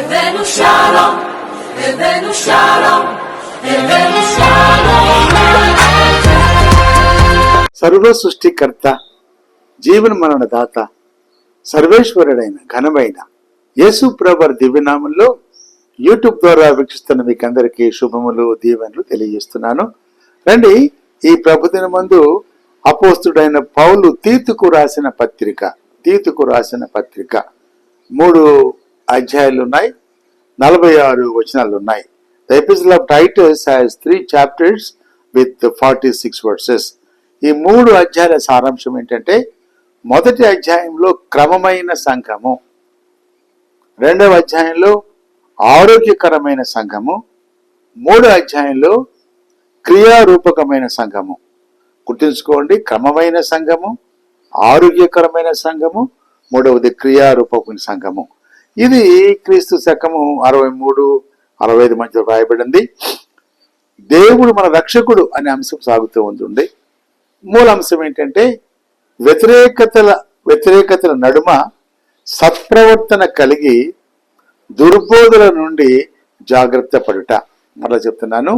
Revenu Shalom, Revenu సర్వ సృష్టికర్త జీవన మరణ దాత సర్వేశ్వరుడైన ఘనమైన యేసు ప్రభర్ దివ్యనామంలో యూట్యూబ్ ద్వారా వీక్షిస్తున్న మీకు అందరికీ శుభములు దీవెనలు తెలియజేస్తున్నాను. రండి ఈ ప్రభుదిన మందు అపోస్తుడైన పౌలు తీతుకు రాసిన పత్రిక తీతుకు రాసిన పత్రిక మూడు అధ్యాయాలు ఉన్నాయి నలభై ఆరు వచనాలు ఉన్నాయి the episode of Titus has three chapters with forty six verses ఈ మూడు అధ్యాయాల సారాంశం ఏంటంటే మొదటి అధ్యాయంలో క్రమమైన సంఘము రెండవ అధ్యాయంలో ఆరోగ్యకరమైన సంఘము మూడో అధ్యాయంలో క్రియారూపకమైన సంఘము. గుర్తుంచుకోండి క్రమమైన సంఘము ఆరోగ్యకరమైన సంఘము మూడవది క్రియారూపకమైన సంఘము. ఇది క్రీస్తు శకము అరవై మూడు అరవై ఐదు మధ్యలో రాయబడింది. దేవుడు మన రక్షకుడు అనే అంశం సాగుతూ ఉంటుంది మూల అంశం ఏంటంటే వ్యతిరేకతల వ్యతిరేకతల నడుమ సత్ప్రవర్తన కలిగి దుర్బోధుల నుండి జాగ్రత్త పడుట. మరలా చెప్తున్నాను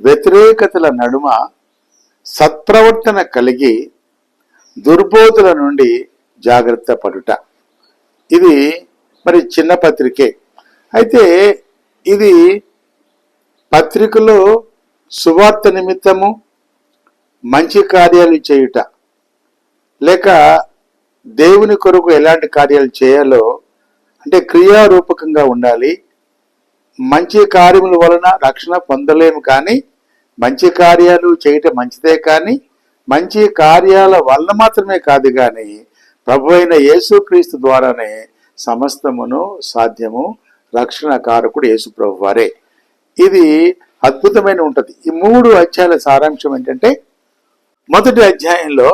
వ్యతిరేకతల నడుమ సత్ప్రవర్తన కలిగి దుర్బోధుల నుండి జాగ్రత్త పడుట. ఇది మరి చిన్న పత్రికే. అయితే ఇది పత్రికలో సువార్త నిమిత్తము మంచి కార్యాలు చేయుట. లేక దేవుని కొరకు ఎలాంటి కార్యాలు చేయాలో అంటే క్రియారూపకంగా ఉండాలి. మంచి కార్యముల వలన రక్షణ పొందలేము కానీ మంచి కార్యాలు చేయటం మంచిదే కానీ మంచి కార్యాల వలన మాత్రమే కాదు కానీ ప్రభు అయిన యేసుక్రీస్తు ద్వారానే సమస్తమును సాధ్యము రక్షణ కారకుడు యేసుప్రభు వారే ఇది అద్భుతమైన ఉంటది. ఈ మూడు అధ్యాయాల సారాంశం ఏంటంటే మొదటి అధ్యాయంలో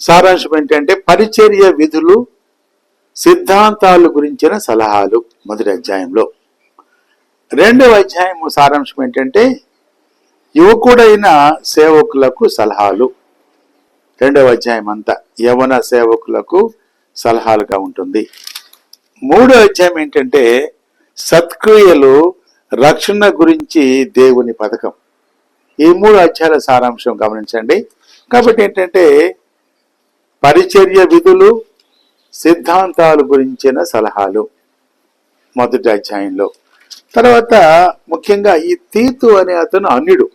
సారాంశం ఏంటంటే పరిచర్య విధులు సిద్ధాంతాలు గురించిన సలహాలు మొదటి అధ్యాయంలో. రెండవ అధ్యాయం సారాంశం ఏంటంటే యువకుడైన సేవకులకు సలహాలు. రెండవ అధ్యాయం అంతా యవన సేవకులకు సలహాలుగా ఉంటుంది. మూడో అధ్యాయం ఏంటంటే సత్క్రియలు రక్షణ గురించి దేవుని పథకం. ఈ మూడు అధ్యాయాల సారాంశం గమనించండి. కాబట్టి ఏంటంటే పరిచర్య విధులు సిద్ధాంతాల గురించిన సలహాలు మొదటి అధ్యాయంలో. తర్వాత ముఖ్యంగా ఈ తీతు అనే అతను అన్యుడు.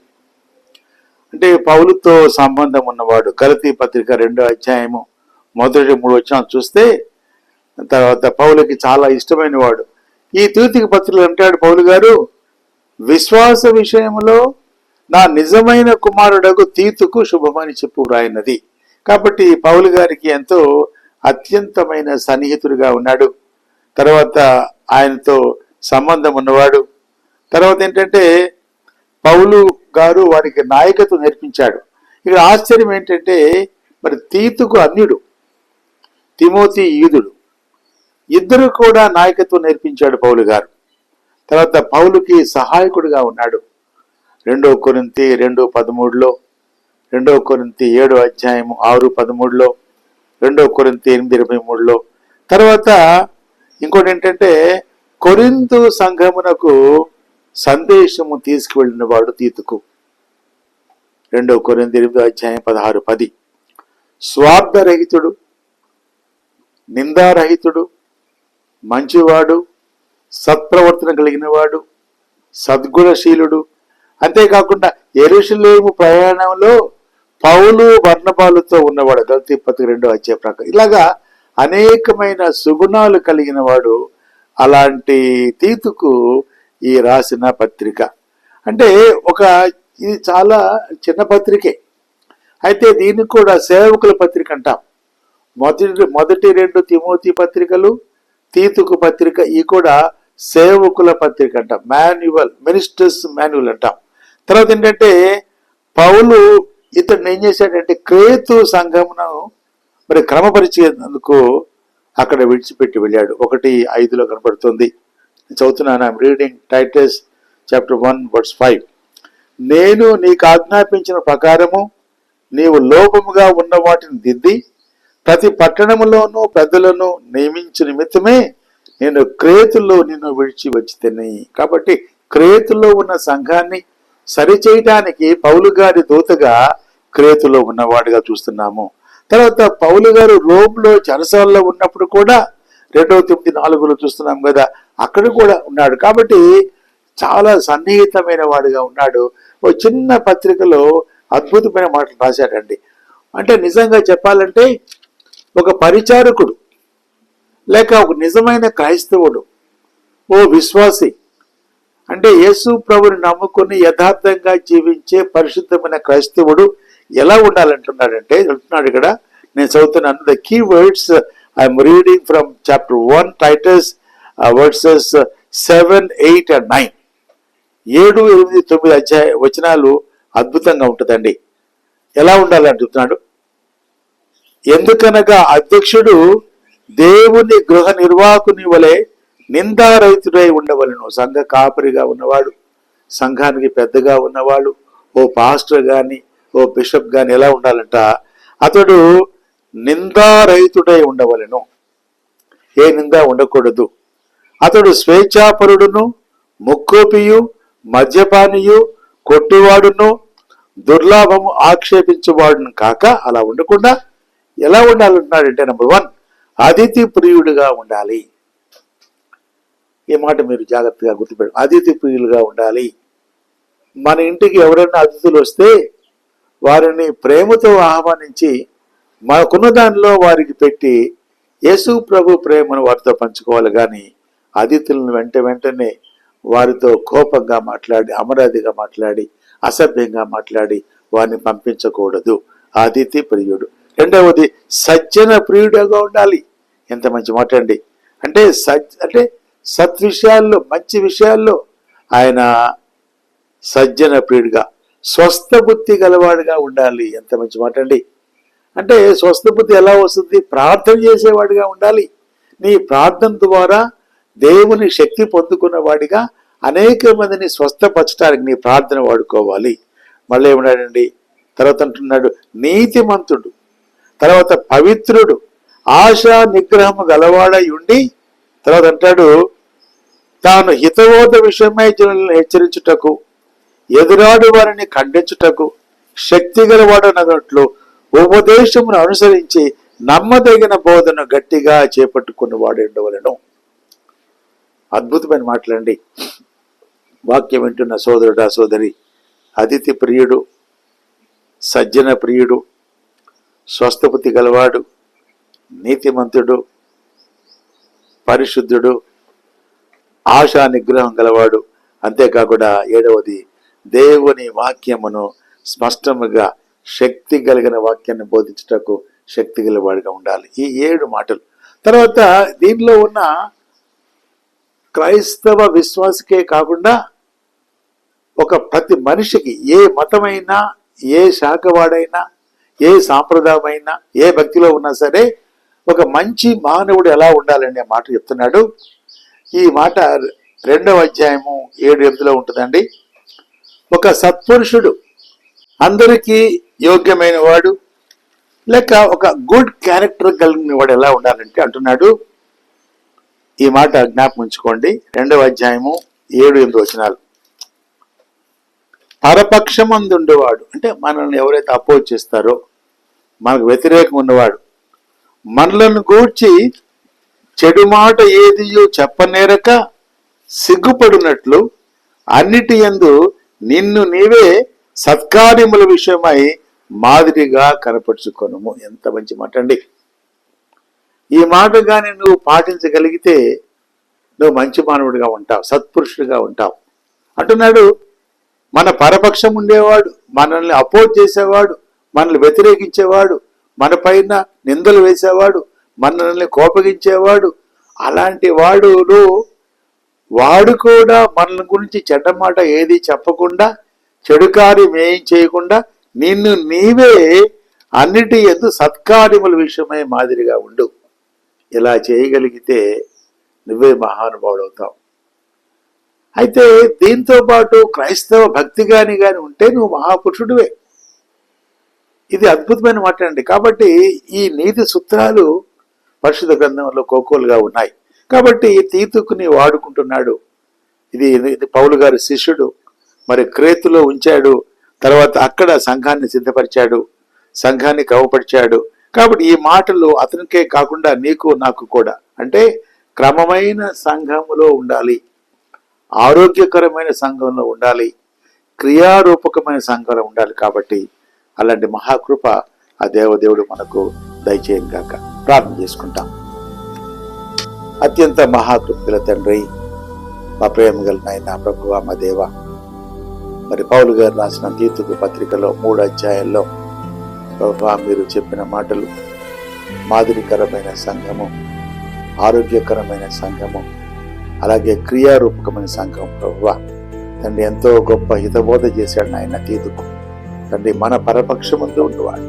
అంటే పౌలుతో సంబంధం ఉన్నవాడు. గలతీ పత్రిక రెండో అధ్యాయము మొదటి మూడు వచ్చిన చూస్తే తర్వాత పౌలకి చాలా ఇష్టమైన వాడు. ఈ తీతికి పత్రికలు అంటాడు పౌలు గారు విశ్వాస విషయంలో నా నిజమైన కుమారుడకు తీతుకు శుభమని చెప్పు వ్రాయినది. కాబట్టి పౌలు గారికి ఎంతో అత్యంతమైన సన్నిహితుడిగా ఉన్నాడు. తర్వాత ఆయనతో సంబంధం ఉన్నవాడు. తర్వాత ఏంటంటే పౌలు గారు వారికి నాయకత్వం నేర్పించాడు. ఇక్కడ ఆశ్చర్యం ఏంటంటే మరి తీతుకు అన్యుడు తిమోతి ఈదుడు ఇద్దరు కూడా నాయకత్వం నేర్పించాడు పౌలు గారు. తర్వాత పౌలుకి సహాయకుడిగా ఉన్నాడు. రెండో కొరింతి రెండు పదమూడులో రెండో కొరింతి ఏడు అధ్యాయము ఆరు పదమూడులో రెండో కొరింతి ఎనిమిది ఇరవై మూడులో. తర్వాత ఇంకోటి ఏంటంటే కొరింతు సంఘమునకు సందేశము తీసుకువెళ్ళిన వాడు తీతుకు. రెండో కొరింది ఎనిమిదో అధ్యాయం పదహారు పది. స్వార్థరహితుడు నిందారహితుడు మంచివాడు సత్ప్రవర్తన కలిగిన వాడు సద్గుణశీలుడు. అంతేకాకుండా ఎరుషులేము ప్రయాణంలో పౌలు వర్ణపాలతో ఉన్నవాడు. గల్తీ పత్రిక రెండో వచ్చే ప్రకారం. ఇలాగా అనేకమైన సుగుణాలు కలిగిన వాడు అలాంటి తీతుకు ఈ రాసిన పత్రిక. అంటే ఒక ఇది చాలా చిన్న పత్రికే. అయితే దీనికి కూడా సేవకుల పత్రిక అంటాం. మొదటి మొదటి రెండు తిమోతి పత్రికలు తీతుకు పత్రిక ఈ కూడా సేవకుల పత్రిక అంట మాన్యువల్ మినిస్టర్స్ మాన్యువల్ అంటాం. తర్వాత ఏంటంటే పౌలు ఇతడు ఏం చేశాడంటే క్రేతు సంఘమును మరి క్రమపరిచేందుకు అక్కడ విడిచిపెట్టి వెళ్ళాడు. ఒకటి ఐదులో కనబడుతుంది. చదువుతున్నాను I'm reading Titus chapter one words five నేను నీకు ఆజ్ఞాపించిన ప్రకారము నీవు లోపముగా ఉన్న వాటిని దిద్ది ప్రతి పట్టణములోనూ పెద్దలను నియమించు నిమిత్తమే నేను క్రేతుల్లో నిన్ను విడిచి వచ్చి తిని కాబట్టి క్రేతుల్లో ఉన్న సంఘాన్ని సరిచేయటానికి పౌలు గారి దూతగా క్రేతులో ఉన్నవాడుగా చూస్తున్నాము. తర్వాత పౌలు గారు రోమ్లో చరసాల్లో ఉన్నప్పుడు కూడా రెండవ తొమ్మిది నాలుగులో చూస్తున్నాం కదా అక్కడ కూడా ఉన్నాడు. కాబట్టి చాలా సన్నిహితమైన వాడుగా ఉన్నాడు. ఓ చిన్న పత్రికలో అద్భుతమైన మాటలు రాశాడండి. అంటే నిజంగా చెప్పాలంటే ఒక పరిచారకుడు లేక ఒక నిజమైన క్రైస్తవుడు ఓ విశ్వాసి. అంటే యేసు ప్రభుని నమ్ముకుని యథార్థంగా జీవించే పరిశుద్ధమైన క్రైస్తవుడు ఎలా ఉండాలంటున్నాడంటే చెప్తున్నాడు ఇక్కడ నేను చదువుతున్నాను the key words I'm reading from chapter one Titus verses seven eight and nine ఏడు ఎనిమిది తొమ్మిది అధ్యాయ వచనాలు అద్భుతంగా ఉంటుందండి. ఎలా ఉండాలని చెప్తున్నాడు ఎందుకనగా అధ్యక్షుడు దేవుని గృహ నిర్వాహకుని వలె నిందారహితుడై ఉండవలను. సంఘ కాపరిగా ఉన్నవాడు సంఘానికి పెద్దగా ఉన్నవాడు ఓ పాస్టర్ గాని ఓ బిషప్ గాని ఎలా ఉండాలంట? అతడు నిందారహితుడై ఉండవలను. ఏ నింద ఉండకూడదు. అతడు స్వేచ్ఛాపరుడును ముక్కోపియు మద్యపానియు కొట్టువాడును దుర్లాభము ఆక్షేపించేవాడును కాక అలా ఉండకుండా ఎలా ఉండాలంటున్నాడంటే నెంబర్ వన్ అతిథి ప్రియుడిగా ఉండాలి. ఈ మాట మీరు జాగ్రత్తగా గుర్తుపెట్టు అతిథి ప్రియులుగా ఉండాలి. మన ఇంటికి ఎవరైనా అతిథులు వస్తే వారిని ప్రేమతో ఆహ్వానించి మనకున్న దానిలో వారికి పెట్టి యేసు ప్రభు ప్రేమను వారితో పంచుకోవాలి. కానీ అతిథులను వెంట వెంటనే వారితో కోపంగా మాట్లాడి అమరాధిగా మాట్లాడి అసభ్యంగా మాట్లాడి వారిని పంపించకూడదు. అతిథి ప్రియుడు. రెండవది సజ్జన ప్రియుడుగా ఉండాలి. ఎంత మంచి మాట అండి. అంటే సజ్ అంటే సత్ విషయాల్లో మంచి విషయాల్లో ఆయన సజ్జన ప్రియుడిగా స్వస్థ బుద్ధి గలవాడుగా ఉండాలి. ఎంత మంచి మాట అండి. అంటే స్వస్థ బుద్ధి ఎలా వస్తుంది? ప్రార్థన చేసేవాడిగా ఉండాలి. నీ ప్రార్థన ద్వారా దేవుని శక్తి పొందుకున్నవాడిగా అనేక మందిని స్వస్థపరచడానికి నీ ప్రార్థన వాడుకోవాలి. మళ్ళీ ఏమన్నాడండి? తర్వాత అంటున్నాడు నీతిమంతుడు. తర్వాత పవిత్రుడు ఆశా నిగ్రహము గలవాడై ఉండి తర్వాత అంటాడు తాను హితబోధ విషయమై జనులను హెచ్చరించుటకు ఎదురాడు వారిని ఖండించుటకు శక్తి గలవాడనట్లు ఉపదేశమును అనుసరించి నమ్మదగిన బోధను గట్టిగా చేపట్టుకున్న వాడు ఉండవలను. అద్భుతమైన మాటలండి. వాక్యం వింటున్న సోదరుడా సోదరి అతిథి ప్రియుడు సజ్జన ప్రియుడు స్వస్థపతి గలవాడు నీతిమంతుడు పరిశుద్ధుడు ఆశా నిగ్రహం గలవాడు. అంతేకాకుండా ఏడవది దేవుని వాక్యమును స్పష్టముగా శక్తి కలిగిన వాక్యాన్ని బోధించుటకు శక్తి గలవాడిగా ఉండాలి. ఈ ఏడు మాటలు. తర్వాత దీనిలో ఉన్న క్రైస్తవ విశ్వాసకే కాకుండా ఒక ప్రతి మనిషికి ఏ మతమైనా ఏ శాఖ వాడైనా ఏ సాంప్రదాయమైనా ఏ భక్తిలో ఉన్నా సరే ఒక మంచి మానవుడు ఎలా ఉండాలనే మాట చెప్తున్నాడు. ఈ మాట రెండవ అధ్యాయము ఏడు ఎనిమిదిలో ఉంటుందండి. ఒక సత్పురుషుడు అందరికీ యోగ్యమైన వాడు లేక ఒక గుడ్ క్యారెక్టర్ కలిగిన వాడు ఎలా ఉండాలంటే అంటున్నాడు. ఈ మాట జ్ఞాపకం ఉంచుకోండి. రెండవ అధ్యాయము ఏడు ఎనిమిది వచనాలు. పరపక్షమందుండేవాడు అంటే మనల్ని ఎవరైతే అపోజ్ చేస్తారో మనకు వ్యతిరేకం ఉన్నవాడు. మనలను గూర్చి చెడు మాట ఏదియో చెప్పనేరక సిగ్గుపడినట్లు అన్నిటి యందు నిన్ను నీవే సత్కార్యముల విషయమై మాదిరిగా కనపరుచుకొనుము. ఎంత మంచి మాట అండి ఈ మాట కానీ నువ్వు పాటించగలిగితే నువ్వు మంచి మానవుడిగా ఉంటావు సత్పురుషుడిగా ఉంటావు. అంటున్నాడు మన పరపక్షం ఉండేవాడు మనల్ని అపోజ్ చేసేవాడు మనల్ని వ్యతిరేకించేవాడు మన పైన నిందలు వేసేవాడు మనల్ని కోపగించేవాడు. అలాంటి వాడును వాడు కూడా మనల గురించి చెడ్డ మాట ఏది చెప్పకుండా చెడు కార్యం ఏం చేయకుండా నిన్ను నీవే అన్నిటి ఎందు సత్కార్యముల విషయమై మాదిరిగా ఉండు. ఇలా చేయగలిగితే నువ్వే మహానుభావుడు అవుతావు అయితే దీంతో పాటు క్రైస్తవ భక్తి కాని గాని ఉంటే నువ్వు మహాపురుషుడివే. ఇది అద్భుతమైన మాట అండి. కాబట్టి ఈ నీతి సూత్రాలు పరిశుద్ధ గ్రంథంలో కోకోలుగా ఉన్నాయి. కాబట్టి తీతుకుని వాడుకుంటున్నాడు. ఇది ఇది పౌలు గారి శిష్యుడు. మరి క్రేతులో ఉంచాడు. తర్వాత అక్కడ సంఘాన్ని సిద్ధపరిచాడు. సంఘాన్ని కవపరిచాడు కాబట్టి ఈ మాటలు అతనికే కాకుండా నీకు నాకు కూడా. అంటే క్రమమైన సంఘములో ఉండాలి. ఆరోగ్యకరమైన సంఘంలో ఉండాలి. క్రియారూపకమైన సంఘంలో ఉండాలి కాబట్టి అలాంటి మహాకృప ఆ దేవదేవుడు మనకు దయచేయం కాక ప్రార్థన చేసుకుంటాం. అత్యంత మహాకృప్తుల తండ్రి మా ప్రేమ గల నాయన ప్రభువ మా దేవ. మరి పౌలు గారు రాసిన తీతుకు పత్రికలో మూడు అధ్యాయాల్లో ప్రభువా మీరు చెప్పిన మాటలు మాదిరికరమైన సంఘము ఆరోగ్యకరమైన సంఘము అలాగే క్రియారూపకమైన సంఘం ప్రభువ. తండ్రి ఎంతో గొప్ప హితబోధ చేశాడు నాయన తీతుకు తండ్రి మన పరపక్షముందు ఉండేవాడు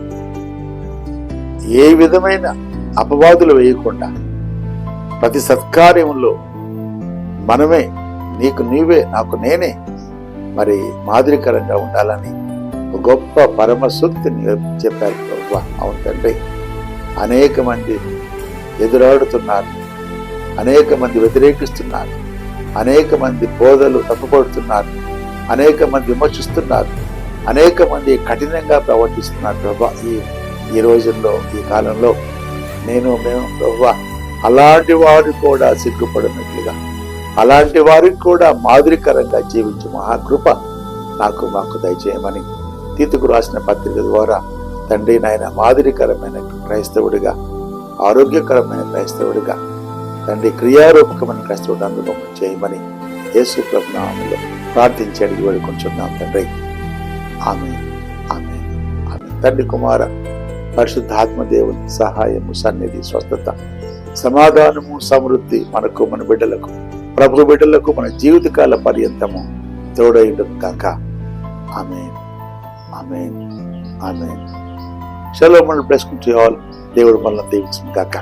ఏ విధమైన అపవాదులు వేయకుండా ప్రతి సత్కార్యంలో మనమే నీకు నీవే నాకు నేనే మరి మాదిరికరంగా ఉండాలని గొప్ప పరమ చెప్పారు ప్రభువా. అవును తండ్రి అనేక మంది ఎదురాడుతున్నారు అనేక మంది వ్యతిరేకిస్తున్నారు అనేక మంది బోధలు తప్పుపడుతున్నారు అనేక మంది విమర్శిస్తున్నారు అనేక మంది కఠినంగా ప్రవర్తిస్తున్నారు ప్రభా ఈ ఈ రోజుల్లో ఈ కాలంలో. నేను మేము ప్రభా అలాంటి వారు కూడా సిగ్గుపడినట్లుగా అలాంటి వారికి కూడా మాదిరికరంగా జీవించు మహాకృప నాకు మాకు దయచేయమని తీతుకు రాసిన పత్రిక ద్వారా తండ్రి నాయన మాదిరికరమైన క్రైస్తవుడిగా ఆరోగ్యకరమైన క్రైస్తవుడిగా తండ్రి క్రియారూపకమైన క్రైస్తవుడు అనుభవం చేయమని యేసు ప్రభునామంలో ప్రార్థించి అడిగి వేడుకుంటున్నాం తండ్రి. ఆమె ఆమె ఆమె తండ్రి కుమార పరిశుద్ధాత్మ దేవుని సహాయము సన్నిధి స్వస్థత సమాధానము సమృద్ధి మనకు మన బిడ్డలకు ప్రభు బిడ్డలకు మన జీవితకాల పర్యంతము తోడైండును కాక ఆమె ఆమె ఆమె సెలవు మనం బ్లెస్ ఆల్. దేవుడు మనల్ని దీవించిన కాక